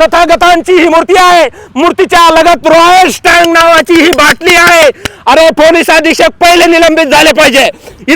तथागतांची ही मूर्ती आहे. मूर्तीच्या लगत रॉयल स्टँग नावाची ही बाटली आहे. अरे पोलीस अधीक्षक पहिले निलंबित झाले पाहिजे.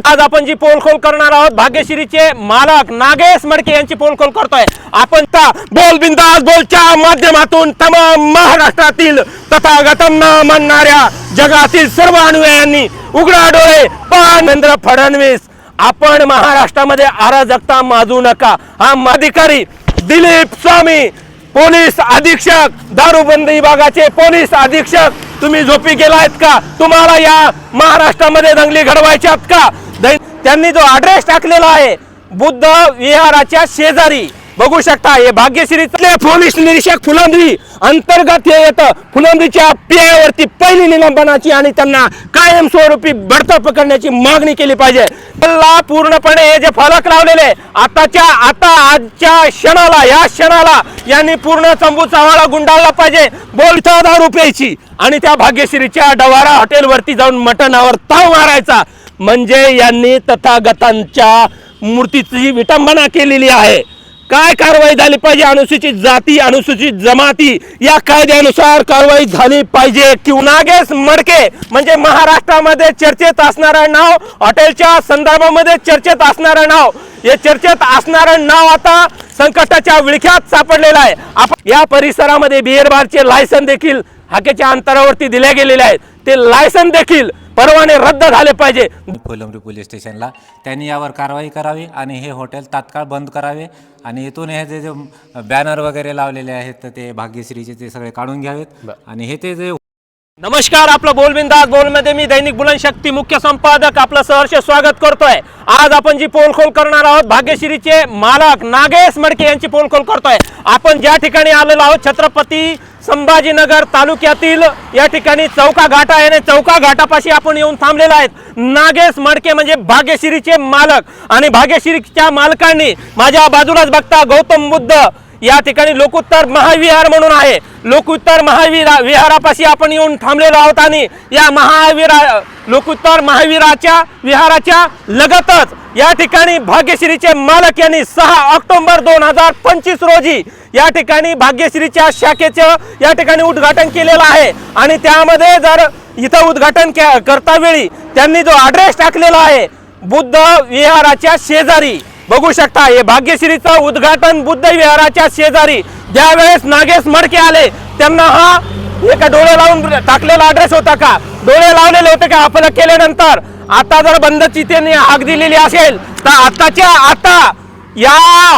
आज आपण जी पोलखोल करणार आहोत भाग्यश्रीचे मालक नागेश मडके यांची पोलखोल करतोय. आपण त्या बोल बिंदास बोलच्या माध्यमातून तमाम महाराष्ट्रातील तथागतांना म्हणणाऱ्या जगातील सर्व अनुयायांनी उघडा डोळे पानेंद्र फडणवीस. आपण महाराष्ट्रामध्ये अराजकता माजू नका. हा अधिकारी दिलीप स्वामी पोलीस अधीक्षक दारूबंदी विभागाचे पोलीस अधीक्षक तुम्ही झोपी गेलायत का? तुम्हाला या महाराष्ट्रामध्ये दंगली घडवायच्यात का? त्यांनी जो अड्रेस टाकलेला आहे बुद्ध विहाराच्या शेजारी. बघू शकता हे भाग्यश्रीतले पोलीस निरीक्षक फुलंदरी अंतर्गत हे येतं. फुलंब्रीच्या पियावरती पहिली निलंबनाची आणि त्यांना कायमस्वरूपी बडतर्फ पकडण्याची मागणी केली पाहिजे. त्याला पूर्णपणे हे जे फलक लावलेले आताच्या आता आजच्या क्षणाला या क्षणाला यांनी पूर्ण चंबू चव्हाळा गुंडाळला पाहिजे. बोलता दारू रुपयाची. आणि त्या भाग्यश्रीच्या डवारा हॉटेलवरती जाऊन मटणावर ताव मारायचा. म्हणजे यांनी तथागतांच्या मूर्तीची विटंबना केलेली आहे. काय कारवाई झाली पाहिजे? अनुसूचित जाती अनुसूचित जमाती या कायद्यानुसार कारवाई झाली पाहिजे. किंवा नागेश मडके म्हणजे महाराष्ट्रामध्ये चर्चेत असणारं नाव हॉटेलच्या संदर्भामध्ये चर्चेत असणारं नाव. हे चर्चेत असणारं नाव आता संकटाच्या विळख्यात सापडलेलं आहे. आपण या परिसरामध्ये बिअर बारचे लायसन देखील हाकेच्या अंतरावरती दिले गेलेले आहेत. ते लायसन देखील परवाने रद्द झाले पाहिजे. फुलंब्री पोलीस स्टेशनला त्यांनी यावर कारवाई करावी आणि हे हॉटेल तात्काळ बंद करावे. आणि इथून हे जे जे बॅनर वगैरे लावलेले आहेत तर ते भाग्यश्रीचे ते सगळे काढून घ्यावेत. आणि हे ते जे नमस्कार आपलं बोलबिंदास बोलमध्ये मी दैनिक बुलंद शक्ती मुख्य संपादक आपलं सहर्ष स्वागत करतोय. आज आपण जी पोलखोल करणार आहोत भाग्यश्रीचे मालक नागेश मडके यांची पोलखोल करतोय. आपण ज्या ठिकाणी आलेलो आहोत छत्रपती संभाजीनगर तालुक्यातील या ठिकाणी चौका घाटा आहे आणि चौका घाटापाशी आपण येऊन थांबलेलो आहेत. नागेश मडके म्हणजे भाग्यश्रीचे मालक. आणि भाग्यश्रीच्या मालकांनी माझ्या बाजूलाच बघता गौतम बुद्ध या ठिकाणी लोकोत्तर महाविहार म्हणून आहे. लोकोत्तर महाविरा विहारापाशी आपण येऊन थांबलेलो आहोत आणि या महाविरा लोकोत्तर महावीराच्या विहाराच्या लगतच या ठिकाणी भाग्यश्रीचे मालक यांनी सहा ऑक्टोबर दोन हजार पंचवीस रोजी या ठिकाणी भाग्यश्रीच्या शाखेचं या ठिकाणी उद्घाटन केलेलं आहे. आणि त्यामध्ये जर इथं उद्घाटन के- करता वेळी त्यांनी जो ॲड्रेस टाकलेला आहे बुद्ध विहाराच्या शेजारी बघू शकता हे भाग्यश्रीचं उद्घाटन बुद्ध विहाराच्या शेजारी ज्यावेळेस नागेश मडके आले त्यांना हा एका डोळे लावून टाकलेला ऍड्रेस होता का? डोळे लावलेले होते का आपलं केल्यानंतर? आता जर बंद चितेने आग दिलेली असेल तर आताच्या आता या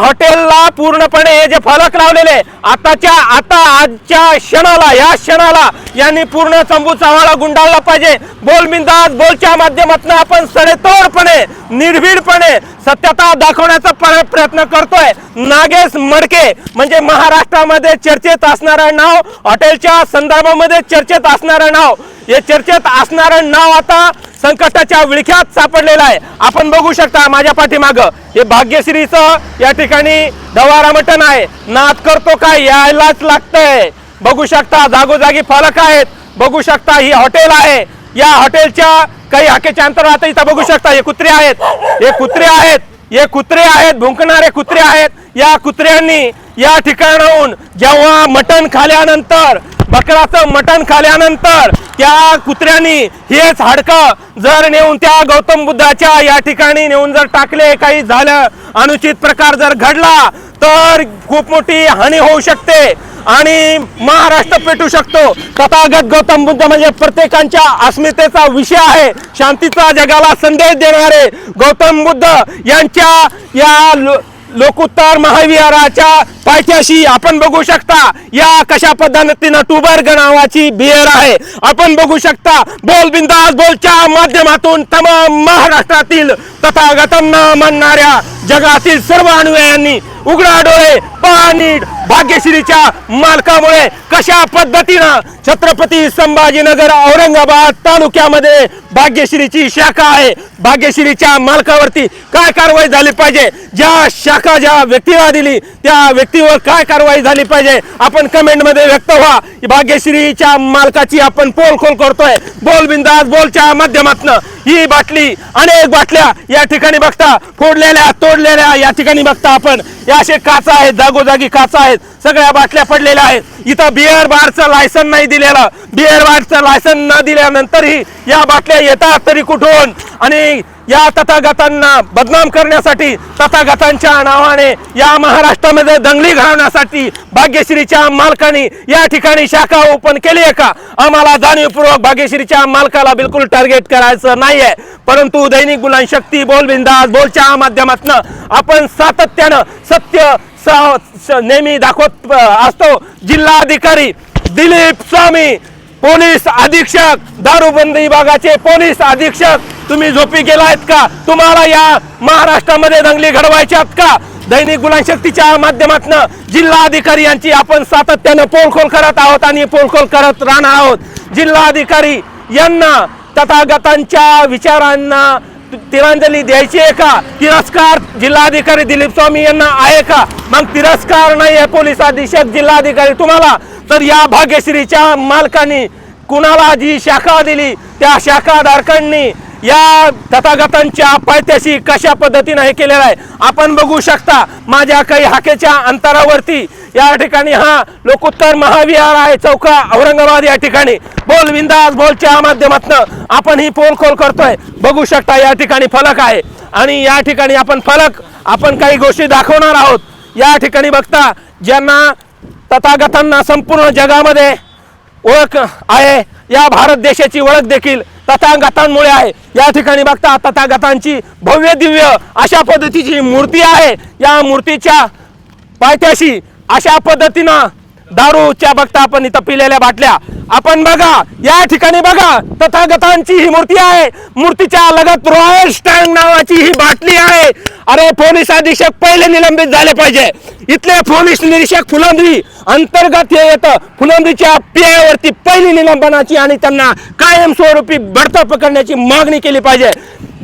हॉटेलला पूर्णपणे हे जे फलक लावलेले आताच्या आता आजच्या क्षणाला या क्षणाला यांनी पूर्ण चंबू चव्हाळा गुंडाळला पाहिजे. बोल मिंदाज बोलच्या माध्यमातून आपण सडेतोडपणे निर्भीडपणे सत्यता दाखवण्याचा प्रयत्न करतोय. नागेश मडके म्हणजे महाराष्ट्रामध्ये चर्चेत असणारं नाव हॉटेलच्या संदर्भामध्ये चर्चेत असणारं नाव. हे चर्चेत असणारं नाव आता संकटाच्या विळख्यात सापडलेलं आहे. आपण बघू शकता माझ्या पाठीमाग. हे भाग्यश्रीचं या ठिकाणी डवारा मटण आहे. नाद करतो काय यायलाच लागतंय. बघू शकता जागोजागी फलक आहेत. बघू शकता ही हॉटेल आहे. या हॉटेलच्या काही हाकेच्या अंतरात इथं बघू शकता हे कुत्रे आहेत. हे कुत्रे आहेत. हे कुत्रे आहेत भुंकणारे कुत्रे आहेत. या कुत्र्यांनी या ठिकाणाहून जेव्हा मटण खाल्यानंतर बकराचं मटण खाल्यानंतर त्या कुत्र्यांनी हेच हाडकं जर नेऊन त्या गौतम बुद्धाच्या या ठिकाणी नेऊन जर टाकले काही झालं अनुचित प्रकार जर घडला तर खूप मोठी हानी होऊ शकते. आणि महाराष्ट्र पेटू शकतो. तथागत गौतम बुद्ध म्हणजे प्रत्येकांच्या अस्मितेचा विषय आहे. शांतीचा जगाला संदेश देणारे गौतम बुद्ध यांच्या या लो- लोकोत्तर महाविहाराच्या पायथ्याशी आपण बघू शकता या कशा पद्धतीनं टुबर्ग नावाची बियर आहे. आपण बघू शकता बोल बिंदास बोलच्या माध्यमातून तमाम महाराष्ट्रातील तथागतांना म्हणणाऱ्या जगातील सर्व अनुयायांनी उघडा डोळे पाणी भाग्यश्रीच्या मालकामुळे कशा पद्धतीनं छत्रपती संभाजीनगर औरंगाबाद तालुक्यामध्ये भाग्यश्रीची शाखा आहे भाग्यश्रीच्या मालकावरती काय कारवाई झाली पाहिजे ज्या शाखा ज्या व्यक्तीला दिली त्या व्यक्ती व्यक्तीवर काय कारवाई झाली पाहिजे? आपण कमेंटमध्ये व्यक्त व्हा. भाग्यश्रीच्या मालकाची आपण पोल खोल करतोय. बोल बिंदास बोलच्या माध्यमातून. ही बाटली अनेक बाटल्या या ठिकाणी बघता फोडलेल्या तोडलेल्या या ठिकाणी बघता आपण. या असे काचा आहेत जागोजागी काचा आहेत सगळ्या बाटल्या पडलेल्या आहेत. इथं बिअर बारचं लायसन नाही दिलेलं. बिअर बारचं लायसन न दिल्यानंतरही या बाटल्या येतात तरी कुठून? आणि या तथागतांना बदनाम करण्यासाठी तथागतांच्या नावाने या महाराष्ट्रामध्ये दंगली घालण्यासाठी भाग्यश्रीच्या मालकाने या ठिकाणी शाखा ओपन केली आहे का? आम्हाला जाणीवपूर्वक भाग्यश्रीच्या मालकाला बिलकुल टार्गेट करायचं नाही आहे परंतु दैनिक बुलान शक्ती बोल बिंदास बोलच्या माध्यमातून आपण सातत्यानं सत्य नेहमी दाखवत असतो. जिल्हाधिकारी दिलीप स्वामी पोलीस अधीक्षक दारूबंदी विभागाचे पोलीस अधीक्षक तुम्ही झोपी गेलायत का? तुम्हाला या महाराष्ट्रामध्ये दंगली घडवायच्यात का? दैनिक गुलांशक्तीच्या माध्यमातून जिल्हाधिकारी यांची आपण सातत्यानं पोलखोल करत आहोत आणि पोलखोल करत राहणार आहोत. जिल्हाधिकारी यांना तथागतांच्या विचारांना तिरांजली द्यायची आहे का? तिरस्कार जिल्हाधिकारी दिलीप स्वामी यांना आहे का? मग तिरस्कार नाही आहे पोलीस अधीक्षक जिल्हाधिकारी तुम्हाला? तर या भाग्यश्रीच्या मालकांनी कुणाला जी शाखा दिली त्या शाखाधारकांनी या तथागतांच्या पायथ्याशी कशा पद्धतीनं हे केलेलं आहे? आपण बघू शकता माझ्या काही हाकेच्या अंतरावरती या ठिकाणी हा लोकोत्तर महाविहार आहे चौका औरंगाबाद या ठिकाणी. बोल विंदास बोलच्या माध्यमातून. आपण ही पोल खोल करतोय. बघू शकता या ठिकाणी फलक आहे. आणि या ठिकाणी आपण फलक आपण काही गोष्टी दाखवणार आहोत. या ठिकाणी बघता ज्यांना तथागतांना संपूर्ण जगामध्ये ओळख आहे या भारत देशाची ओळख देखील तथागतांमुळे आहे. या ठिकाणी बघता तथागतांची भव्य दिव्य अशा पद्धतीची मूर्ती आहे. या मूर्तीच्या पायथ्याशी अशा पद्धतीनं दारूच्या बघता आपण इथं पिलेल्या बाटल्या. आपण बघा या ठिकाणी बघा तथागतांची ही मूर्ती आहे. मूर्तीच्या लगत रॉयल स्टँड नावाची ही बाटली आहे. अरे पोलीस अधीक्षक पहिले निलंबित झाले पाहिजे. इथले पोलीस निरीक्षक फुलंब्री अंतर्गत हे येतं. फुलंब्रीच्या पियावरती पहिली निलंबनाची आणि त्यांना कायमस्वरूपी बडतर्फ करण्याची मागणी केली पाहिजे.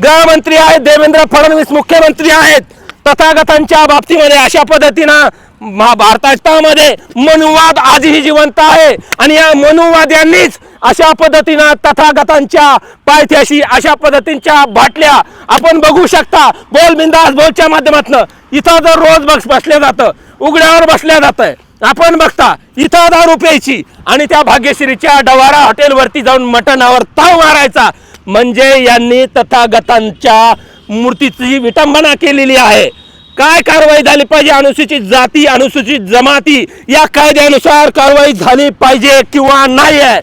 गृहमंत्री आहेत देवेंद्र फडणवीस मुख्यमंत्री आहेत. तथागतांच्या बाबतीमध्ये अशा पद्धतीनं महा- मनुवाद आजही जिवंत आहे. आणि या मनुवाद्यांनीच अशा पद्धतीनं तथागतांच्या पायथ्याशी अशा पद्धतींच्या बाटल्या आपण बघू शकता. बोल बिंदास बोलच्या माध्यमातून. इथं जर रोज बस बसल्या जातं उघड्यावर बसल्या जात आपण बघता इथं दहा रुपयाची आणि त्या भाग्यश्रीच्या डवारा हॉटेलवरती जाऊन मटणावर ताव मारायचा. म्हणजे यांनी तथागतांच्या मूर्तीची विटंबना केलेली आहे. काय कारवाई झाली पाहिजे? अनुसूचित जाती अनुसूचित जमाती या कायद्यानुसार कारवाई झाली पाहिजे किंवा नाही आहे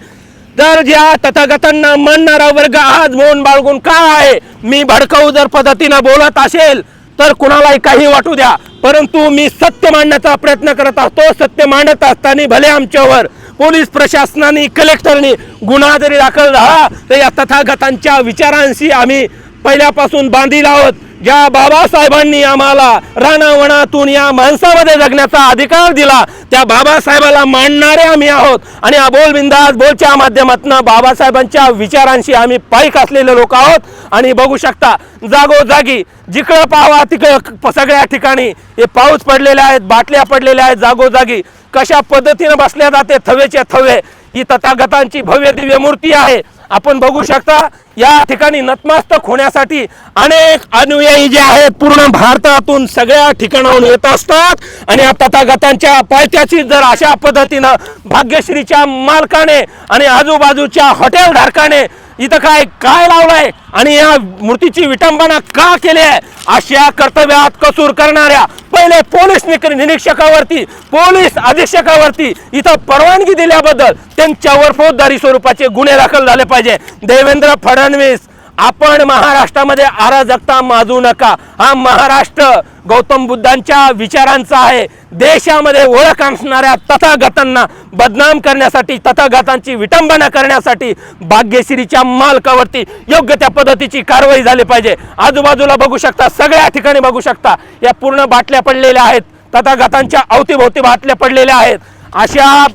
तर ज्या तथागतांना मानणारा वर्ग आज मौन बाळगून का आहे? मी भडकाऊ जर पद्धतीनं बोलत असेल तर कुणालाही काही वाटू द्या. परंतु मी सत्य मांडण्याचा प्रयत्न करत असतो. सत्य मांडत असताना भले आमच्यावर पोलीस प्रशासनाने कलेक्टरनी गुन्हा जरी दाखल झाला तर या तथागतांच्या विचारांशी आम्ही पहिल्यापासून बांधील आहोत. ज्या बाबासाहेबांनी आम्हाला रानावनातून या माणसामध्ये जगण्याचा अधिकार दिला त्या बाबासाहेबाला मांडणारे आम्ही आहोत. आणि अबोल बिंदास बोलच्या माध्यमातून बाबासाहेबांच्या विचारांशी आम्ही पाईक असलेले लोक आहोत. आणि बघू शकता जागोजागी जिकडं पाहावा तिकडं सगळ्या ठिकाणी हे पाऊस पडलेले आहेत बाटल्या पडलेल्या आहेत जागोजागी कशा पद्धतीनं बसल्या जाते थवेचे थवे ही तथागतांची भव्य दिव्य मूर्ती आहे. आपण बघू शकता या ठिकाणी नतमस्तक होण्यासाठी अनेक अनुयायी जे आहेत पूर्ण भारतातून सगळ्या ठिकाणाहून येत असतात. आणि या तथागतांच्या पायथ्याची जर अशा पद्धतीनं भाग्यश्रीच्या मालकाने आणि आजूबाजूच्या हॉटेल धारकाने इथं काय काय लावलंय आणि या मूर्तीची विटंबना का केली आहे? अशा कर्तव्यात कसूर करणाऱ्या पहिले पोलीस निरीक्षकावरती पोलीस अधीक्षकावरती इथं परवानगी दिल्याबद्दल त्यांच्यावर फौजदारी स्वरूपाचे गुन्हे दाखल झाले पाहिजे. देवेंद्र फडणवीस आपण महाराष्ट्रामध्ये अराजकता माजू नका. हा महाराष्ट्र गौतम बुद्धांच्या विचारांचा आहे. देशामध्ये ओळख असणाऱ्या तथागतांना बदनाम करण्यासाठी तथागतांची विटंबना करण्यासाठी भाग्यश्रीच्या मालकावरती योग्य त्या पद्धतीची कारवाई झाली पाहिजे. आजूबाजूला बघू शकता सगळ्या ठिकाणी बघू शकता. या पूर्ण बाटल्या पडलेल्या आहेत. तथागतांच्या अवतीभोवती बाटल्या पडलेल्या आहेत. अशा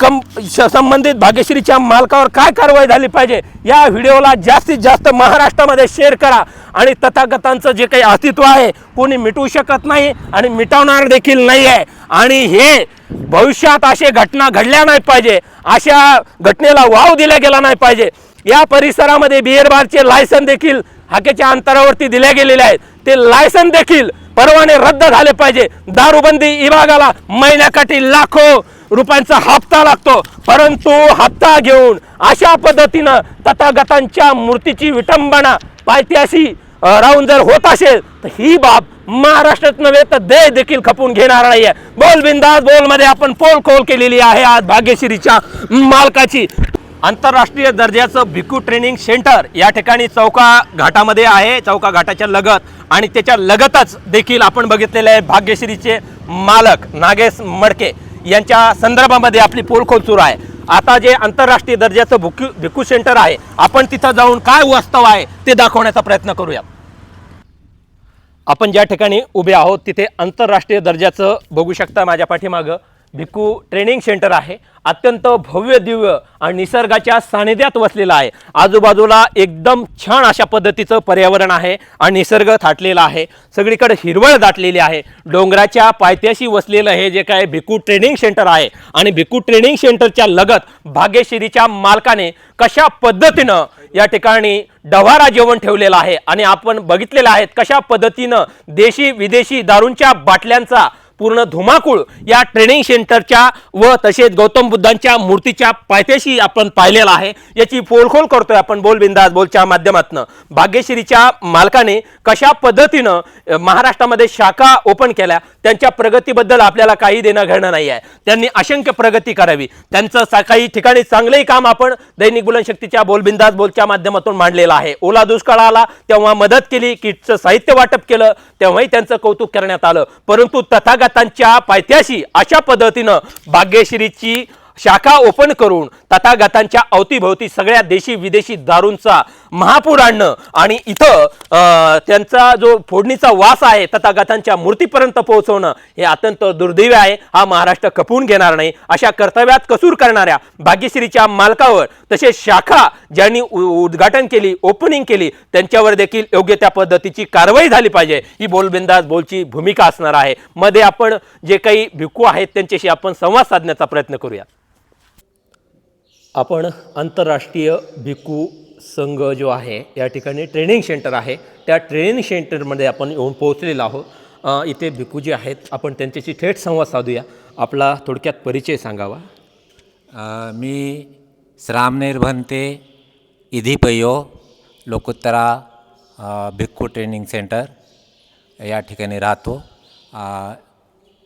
कम श- संबंधित भाग्यश्रीच्या मालकावर काय कारवाई झाली पाहिजे? या व्हिडिओला जास्तीत जास्त महाराष्ट्रामध्ये शेअर करा. आणि तथागतांचं जे काही अस्तित्व आहे कोणी मिटवू शकत नाही आणि मिटवणार देखील नाही आहे आणि हे भविष्यात असे घटना घडल्या नाही पाहिजे. अशा घटनेला वाव दिला गेला नाही पाहिजे. या परिसरामध्ये बिअरबारचे लायसन देखील हाकेच्या अंतरावरती दिले गेलेले आहेत. ते लायसन देखील परवाने रद्द झाले पाहिजे. दारूबंदी विभागाला महिन्याकाठी लाखो रुपयांचा हप्ता लागतो. परंतु हप्ता घेऊन अशा पद्धतीनं तथागतांच्या मूर्तीची विटंबना पायथ्याशी राहून जर होत असेल तर ही बाब महाराष्ट्रात नव्हे तर देश देखील खपून घेणार नाहीये. बोल बिंदास बोलमध्ये आपण पोल खोल केलेली आहे आज भाग्यश्रीच्या मालकाची. आंतरराष्ट्रीय दर्जाचं भिकू ट्रेनिंग सेंटर या ठिकाणी चौका घाटामध्ये आहे. चौका घाटाच्या लगत आणि त्याच्या लगतच देखील आपण बघितलेले आहे भाग्यश्रीचे मालक नागेश मडके. यांच्या संदर्भामध्ये आपली पोलखोल सुरू आहे. आता जे आंतरराष्ट्रीय दर्जाचं भुकू भिकू सेंटर आहे आपण तिथं जाऊन काय वास्तव आहे ते दाखवण्याचा प्रयत्न करूया आपण ज्या ठिकाणी उभे आहोत तिथे आंतरराष्ट्रीय दर्जाचं बघू शकता माझ्या पाठीमागं. भिक्खू ट्रेनिंग सेंटर आहे. अत्यंत भव्य दिव्य आणि निसर्गाच्या सानिध्यात वसलेलं आहे. आजूबाजूला एकदम छान अशा पद्धतीचं पर्यावरण आहे आणि निसर्ग थाटलेला आहे. सगळीकडे हिरवळ दाटलेली आहे. डोंगराच्या पायथ्याशी वसलेलं हे जे काय भिकू ट्रेनिंग सेंटर आहे आणि भिकू ट्रेनिंग सेंटरच्या लगत भाग्यश्रीच्या मालकाने कशा पद्धतीनं या ठिकाणी डव्हारा जेवण ठेवलेला आहे आणि आपण बघितलेलं आहेत कशा पद्धतीनं देशी विदेशी दारूंच्या बाटल्यांचा पूर्ण धुमाकूळ या ट्रेनिंग सेंटरच्या व तसेच गौतम बुद्धांच्या मूर्तीच्या पायथ्याशी आपण पाहिलेला आहे. याची फोलखोल करतोय आपण. बोलबिंदास बोलच्या माध्यमातून. भाग्यश्रीच्या मालकाने कशा पद्धतीनं महाराष्ट्रामध्ये शाखा ओपन केल्या त्यांच्या प्रगतीबद्दल आपल्याला काही देणं घेणं नाही आहे त्यांनी असंख्य प्रगती करावी. त्यांचं सा- काही ठिकाणी चांगलंही काम आपण दैनिक बुलनशक्तीच्या बोलबिंदास बोलच्या माध्यमातून मांडलेलं आहे. ओला दुष्काळ आला तेव्हा मदत केली किटचं साहित्य वाटप केलं तेव्हाही त्यांचं कौतुक करण्यात आलं. परंतु तथागतांच्या पायथ्याशी अशा पद्धतीनं भाग्यश्रीची शाखा ओपन करून तथागतांच्या अवतीभोवती सगळ्या देशी विदेशी दारूंचा महापूर आणणं आणि इथं त्यांचा जो फोडणीचा वास आहे तथागतांच्या मूर्तीपर्यंत पोहोचवणं हे अत्यंत दुर्दैव आहे. हा महाराष्ट्र खपवून घेणार नाही. अशा कर्तव्यात कसूर करणाऱ्या भाग्यश्रीच्या मालकावर तसेच शाखा ज्यांनी उ- उद्घाटन केली ओपनिंग केली त्यांच्यावर देखील योग्य त्या पद्धतीची कारवाई झाली पाहिजे. ही बोलबिंदास बोलची भूमिका असणार आहे. मध्ये आपण जे काही भिक्खू आहेत त्यांच्याशी आपण संवाद साधण्याचा प्रयत्न करूया. आपण आंतरराष्ट्रीय भिक्खू संघ जो आहे या ठिकाणी ट्रेनिंग सेंटर आहे. त्या ट्रेनिंग सेंटरमध्ये आपण येऊन पोहोचलेलो आहोत. इथे भिक्खू जे आहेत. आपण त्यांच्याशी थेट संवाद साधूया. आपला थोडक्यात परिचय सांगावा. मी श्रामनेर भंते इधिपयो लोकोत्तरा भिक्खू ट्रेनिंग सेंटर या ठिकाणी राहतो.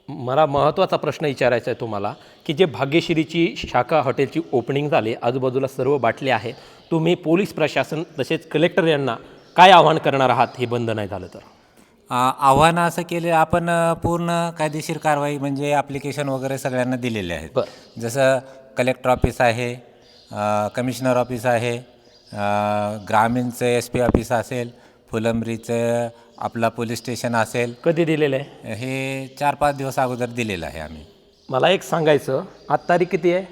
मला महत्त्वाचा प्रश्न विचारायचा आहे तुम्हाला की जे भाग्यश्रीची शाखा हॉटेलची ओपनिंग झाली आजूबाजूला सर्व बाटले आहे तुम्ही पोलीस प्रशासन तसेच कलेक्टर यांना काय आवाहन करणार आहात हे बंद नाही झालं तर आव्हानं असं केले आपण पूर्ण कायदेशीर कारवाई म्हणजे ॲप्लिकेशन वगैरे सगळ्यांना दिलेले आहेत. जसं कलेक्टर ऑफिस आहे कमिशनर ऑफिस आहे ग्रामीणचं एस पी ऑफिस असेल फुलंब्रीचं आपला पोलीस स्टेशन असेल. कधी दिलेलं आहे? हे चार पाच दिवस अगोदर दिलेलं आहे आम्ही. मला एक सांगायचं आज तारीख किती आहे?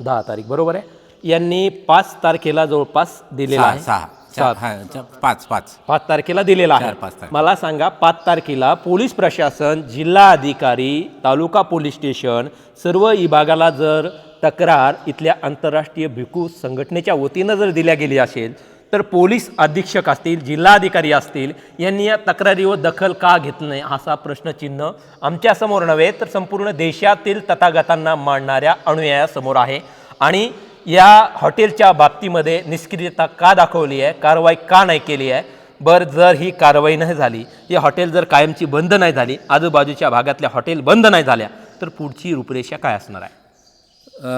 दहा तारीख बरोबर आहे? यांनी पाच तारखेला जवळपास दिलेला सहा आहे. सहा. चार हां चा- पाच पाच. पाच तारखेला दिलेला आहे. चार, पाच तारखेला. मला सांगा पाच तारखेला पोलीस प्रशासन जिल्हा अधिकारी तालुका पोलीस स्टेशन सर्व विभागाला जर तक्रार इथल्या आंतरराष्ट्रीय भिकू संघटनेच्या वतीनं जर दिल्या गेली असेल तर पोलीस अधीक्षक असतील जिल्हाधिकारी असतील यांनी या तक्रारीवर दखल का घेतली नाही असा प्रश्नचिन्ह आमच्यासमोर नव्हे तर संपूर्ण देशातील तथागतांना मांडणाऱ्या अनुयायासमोर आहे. आणि या हॉटेलच्या बाबतीमध्ये निष्क्रियता का दाखवली आहे कारवाई का नाही केली आहे बरं जर ही कारवाई नाही झाली हे हॉटेल जर कायमची बंद नाही झाली आजूबाजूच्या भागातल्या हॉटेल बंद नाही झाल्या तर पुढची रूपरेषा काय असणार आहे? अ,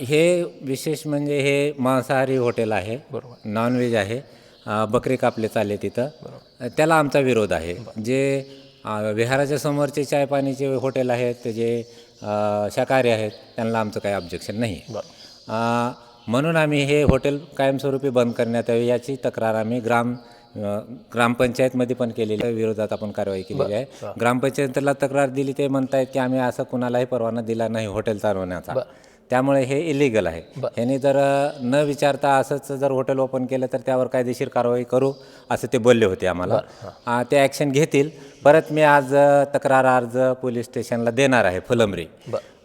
हे विशेष म्हणजे हे मांसाहारी हॉटेल आहे. बरोबर. नॉनव्हेज आहे. अ, बकरी कापले चालले तिथं. अ, त्याला आमचा विरोध आहे. जे अ, विहाराच्या समोरचे चाय पाणीचे हॉटेल आहेत ते जे अ, शाकाहारी आहेत त्यांना आमचं काही ऑब्जेक्शन नाही. आहे. अ, म्हणून आम्ही हे हॉटेल कायमस्वरूपी बंद करण्यात यावे याची तक्रार आम्ही ग्राम अ, ग्रामपंचायतमध्ये पण केलेली आहे. विरोधात आपण कारवाई केलेली आहे. ग्रामपंचायतीला तक्रार दिली ते म्हणतायत की आम्ही असं कुणालाही परवाना दिला नाही हॉटेल चालवण्याचा. त्यामुळे हे इलिगल आहे. ह्याने जर न विचारता असंच जर हॉटेल ओपन केलं तर त्यावर कायदेशीर कारवाई करू असं ते बोलले होते आम्हाला. ते ॲक्शन घेतील. परत मी आज तक्रार अर्ज पोलीस स्टेशनला देणार आहे फुलंब्री.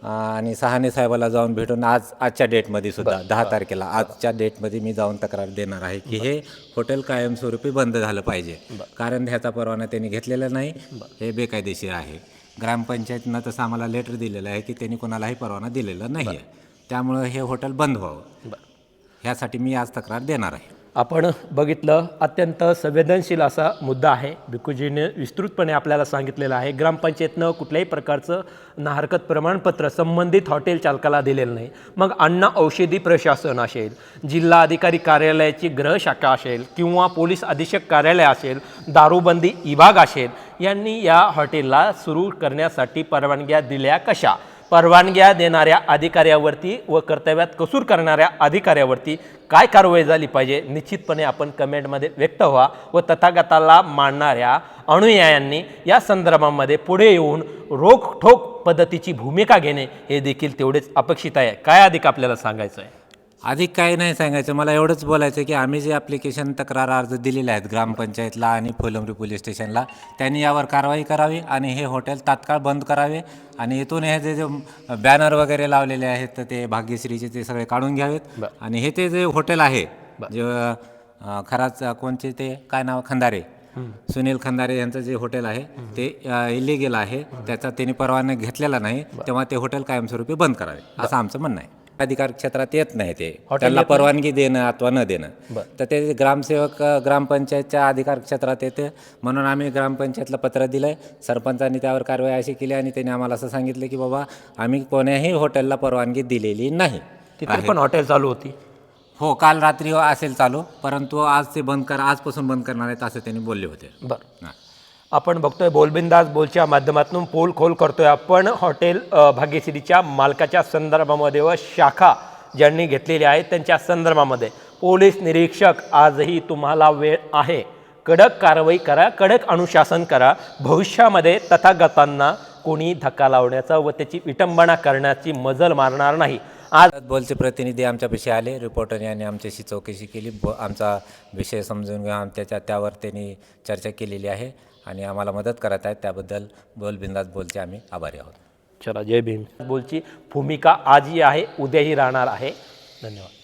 आणि सहाने साहेबाला जाऊन भेटून आज आजच्या डेटमध्ये सुद्धा दहा तारखेला आजच्या डेटमध्ये मी जाऊन तक्रार देणार आहे की हे हॉटेल कायमस्वरूपी बंद झालं पाहिजे. कारण ह्याचा परवाना त्यांनी घेतलेला नाही. हे बेकायदेशीर आहे. ग्रामपंचायतनं तसं आम्हाला लेटर दिलेलं आहे की त्यांनी कोणालाही परवाना दिलेला नाही आहे त्यामुळं हे हॉटेल बंद व्हावं. ह्यासाठी मी आज तक्रार देणार आहे. आपण बघितलं अत्यंत संवेदनशील असा मुद्दा आहे. भिकुजीने विस्तृतपणे आपल्याला सांगितलेलं आहे ग्रामपंचायतनं कुठल्याही प्रकारचं नाहरकत प्रमाणपत्र संबंधित हॉटेल चालकाला दिलेलं नाही. मग अन्न औषधी प्रशासन असेल जिल्हा अधिकारी कार्यालयाची गृहशाखा असेल किंवा पोलीस अधीक्षक कार्यालय असेल दारूबंदी विभाग असेल यांनी या हॉटेलला सुरू करण्यासाठी परवानग्या दिल्या कशा? परवानग्या देणाऱ्या अधिकाऱ्यावरती व कर्तव्यात कसूर करणाऱ्या अधिकाऱ्यावरती काय कारवाई झाली पाहिजे? निश्चितपणे आपण कमेंटमध्ये व्यक्त व्हा व तथागताला मांडणाऱ्या अनुयायांनी या संदर्भामध्ये पुढे येऊन रोखठोक पद्धतीची भूमिका घेणे हे देखील तेवढेच अपेक्षित आहे. काय अधिक आपल्याला सांगायचं आहे अधिक काही नाही सांगायचं. मला एवढंच बोलायचं की आम्ही जे ॲप्लिकेशन तक्रार अर्ज दिलेले आहेत ग्रामपंचायतला आणि फुलंब्री पोलीस स्टेशनला त्यांनी यावर कारवाई करावी आणि हे हॉटेल तात्काळ बंद करावे आणि इथून हे जे जे बॅनर वगैरे लावलेले आहेत तर ते भाग्यश्रीचे ते सगळे काढून घ्यावेत. आणि हे ते जे हॉटेल आहे जे खराच कोणचे ते काय नाव खंदारे. सुनील खंदारे यांचं जे हॉटेल आहे ते इलिगल आहे. त्याचा त्यांनी परवाना घेतलेला नाही. तेव्हा ते हॉटेल कायमस्वरूपी बंद करावे. असं आमचं म्हणणं आहे. अधिकार क्षेत्रात येत नाही ते. त्याला परवानगी देणं अथवा न देणं. तर ते ग्रामसेवक ग्रामपंचायतच्या अधिकार क्षेत्रात येते. म्हणून आम्ही ग्रामपंचायतला पत्र दिलंय. सरपंचांनी त्यावर कारवाई अशी केली आणि त्यांनी आम्हाला असं सांगितलं की बाबा आम्ही कोण्याही हॉटेलला परवानगी दिलेली नाही. तिथे पण हॉटेल चालू होती. हो काल रात्री असेल चालू. परंतु आज ते बंद कर आजपासून बंद करणार आहेत असं त्यांनी बोलले होते. बरं. आपण बघतोय बोलबिंदास बोलच्या माध्यमातून पोल खोल करतोय आपण. हॉटेल भाग्यश्रीच्या मालकाच्या संदर्भामध्ये व शाखा ज्यांनी घेतलेली आहे त्यांच्या संदर्भामध्ये. पोलीस निरीक्षक आजही तुम्हाला वेळ आहे. कडक कारवाई करा कडक अनुशासन करा. भविष्यामध्ये तथागतांना कोणी धक्का लावण्याचा व त्याची विटंबना करण्याची मजल मारणार नाही. आज बोलचे प्रतिनिधी आमच्यापाशी आले रिपोर्टर यांनी आमच्याशी चौकशी केली. ब आमचा विषय समजून घ्या. त्याच्या त्यावर त्यांनी चर्चा केलेली आहे. आणि आम्हाला मदत करत आहेत. त्याबद्दल बोल बिंदास बोलचे आम्ही आभारी आहोत. चला जय भीम. बोलची भूमिका आजही आहे उद्याही राहणार आहे. धन्यवाद.